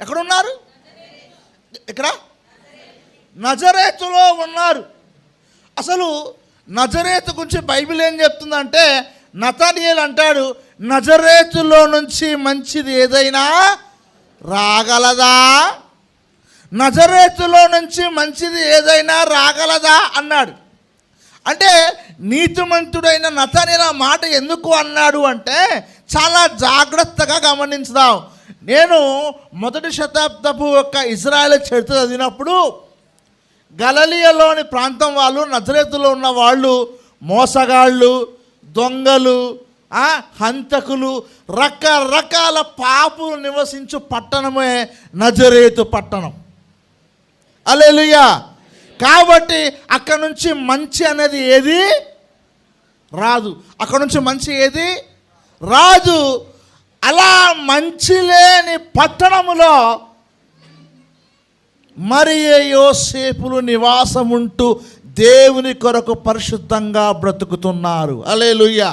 ఎక్కడున్నారు? ఇక్కడ? నజరేతులో ఉన్నారు. అసలు నజరేతు గురించి బైబిల్ ఏం చెప్తుందంటే నతనియల్ అంటాడు నజరేతులో నుంచి మంచిది ఏదైనా రాగలదా? నజరేతులో నుంచి మంచిది ఏదైనా రాగలదా? అన్నాడు. అంటే నీతిమంతుడైన నతనిల మాట ఎందుకు అన్నాడు అంటే చాలా జాగ్రత్తగా గమనించుదాం. నేను మొదటి శతాబ్దపు యొక్క ఇజ్రాయెల్ చరిత్ర చదివినప్పుడు గలలియలోని ప్రాంతం వాళ్ళు నజరేతులో ఉన్న వాళ్ళు మోసగాళ్ళు దొంగలు హంతకులు రకరకాల పాపులు నివసించు పట్టణమే నజరేతు పట్టణం. అలెలుయా కాబట్టి అక్కడ నుంచి మంచి అనేది ఏది? రాదు. అక్కడ నుంచి మంచి ఏది? రాదు. అలా మంచి లేని పట్టణములో మరి యోసేపులు నివాసం ఉంటూ దేవుని కొరకు పరిశుద్ధంగా బ్రతుకుతున్నారు. అలేలుయ్య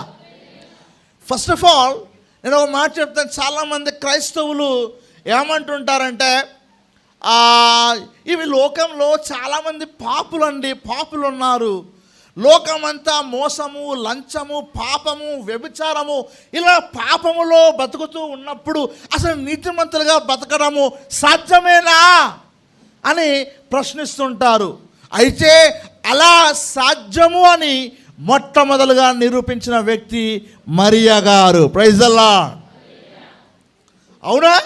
ఫస్ట్ ఆఫ్ ఆల్ నేను ఒక మాట చెప్తాను. చాలామంది క్రైస్తవులు ఏమంటుంటారంటే ఇవి లోకంలో చాలామంది పాపులండి పాపులు ఉన్నారు లోకమంతా మోసము లంచము పాపము వ్యభిచారము ఇలా పాపములో బతుకుతూ ఉన్నప్పుడు అసలు నీతిమంతులుగా బతకడము సాధ్యమేనా అని ప్రశ్నిస్తుంటారు. అయితే అలా సాధ్యము అని మొట్టమొదలుగా నిరూపించిన వ్యక్తి మరియా గారు. ప్రైజల్లా అవునా?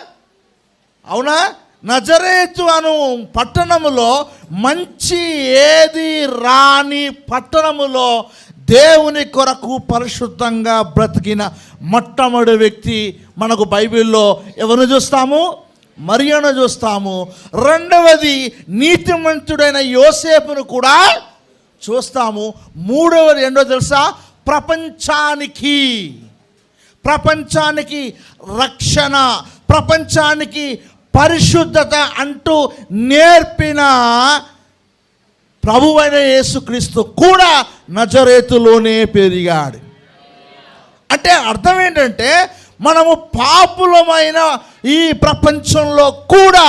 అవునా? నజరేతు అను పట్టణములో మంచి ఏది రాని పట్టణములో దేవుని కొరకు పరిశుద్ధంగా బ్రతికిన మొట్టమొదటి వ్యక్తి మనకు బైబిల్లో ఎవరిని చూస్తాము? మరియను చూస్తాము. రెండవది నీతిమంతుడైన యోసేపును కూడా చూస్తాము. మూడవది ఏంటో తెలుసా? ప్రపంచానికి. ప్రపంచానికి రక్షణ. ప్రపంచానికి పరిశుద్ధత అంటూ నేర్పిన ప్రభువైన యేసుక్రీస్తు కూడా నజరేతులోనే పెరిగాడు. అంటే అర్థం ఏంటంటే మనము పాపులమైన ఈ ప్రపంచంలో కూడా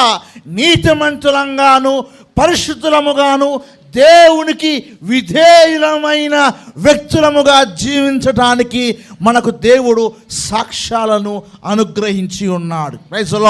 నీతిమంతులంగాను పరిశుద్ధులముగాను దేవునికి విధేయులమైన వ్యక్తులముగా జీవించడానికి మనకు దేవుడు సాక్ష్యాలను అనుగ్రహించి ఉన్నాడు. రైతులో